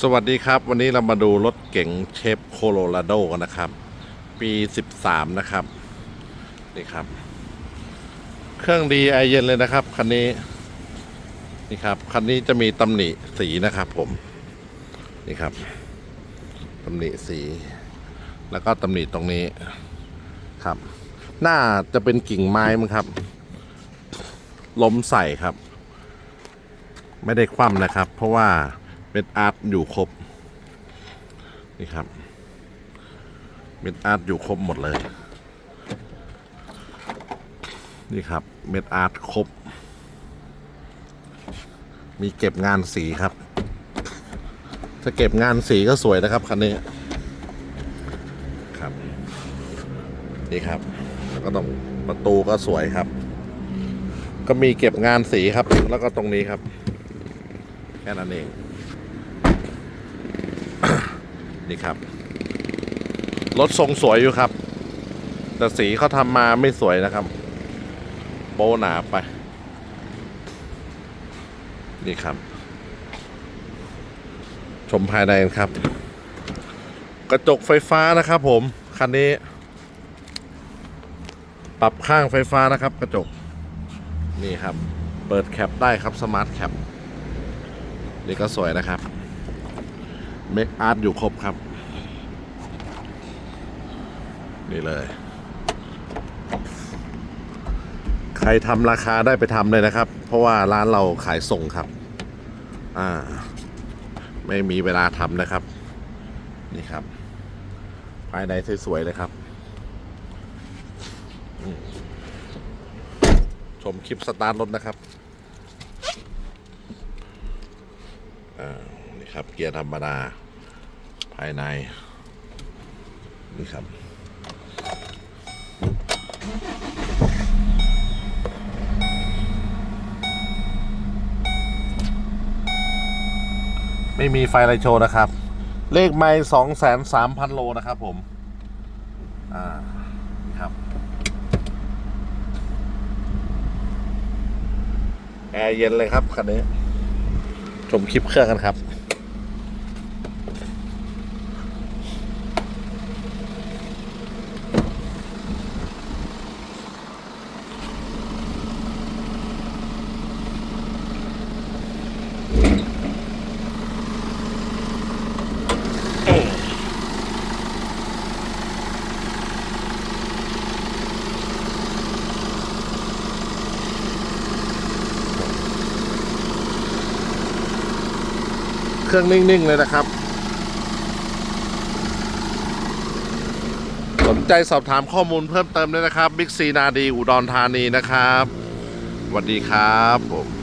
สวัสดีครับ วันนี้เรามาดูรถเก๋งเชฟโคโลราโดกันนะครับ ปี 13 นะครับนี่ครับ เครื่องดีไอเย็นเลยนะครับคันนี้นี่ครับคันนี้จะมีตำหนิสีนะครับผมนี่ครับตำหนิสี แล้วก็ตำหนิตรงนี้ครับ หน้าจะเป็นกิ่งไม้มั้งครับล้มใส่ครับ ไม่ได้คว่ำนะครับ เพราะว่า เม็ดอาร์ตอยู่ครบ นี่ครับ เม็ดอาร์ตอยู่ครบหมดเลย นี่ครับ เม็ดอาร์ตครบ มีเก็บงานสีครับ ถ้าเก็บงานสีก็สวยนะครับคันนี้ครับนี่ครับแล้วก็ต้องประตูก็สวยครับ ก็มีเก็บงานสีครับ แล้วก็ตรงนี้ครับ แค่นั้นเอง นี่ครับ รถทรงสวยอยู่ครับ แต่สีเขาทำมาไม่สวยนะครับโปหนาไป นี่ครับ ชมภายในกันครับ กระจกไฟฟ้านะครับผม คันนี้ ปรับข้างไฟฟ้านะครับ กระจก นี่ครับ เปิดแคปได้ครับสมาร์ทแคปนี่ก็สวยนะครับ เมคอาร์ตอยู่ครบครับ นี่เลย ใครทำราคาได้ไปทำเลยนะครับ เพราะว่าร้านเราขายส่งครับ อ่า ไม่มีเวลาทำนะครับ นี่ครับ ภายในสวยๆเลยครับ ชมคลิปสตาร์ทรถนะครับนี่ครับ เกียร์ธรรมดา ภายในนี่ครับไม่มีไฟไรโชว์นะครับ เลขไม่สองแสนสามพันโลนะครับผม อ่า ครับ แอร์เย็นเลยครับคันนี้ ชมคลิปเครื่องกันครับ เครื่องนิ่ง ๆ เลยนะครับ สนใจสอบถามข้อมูลเพิ่มเติมด้วยนะครับบิ๊กซีนาดีอุดรธานีนะครับสวัสดีครับผม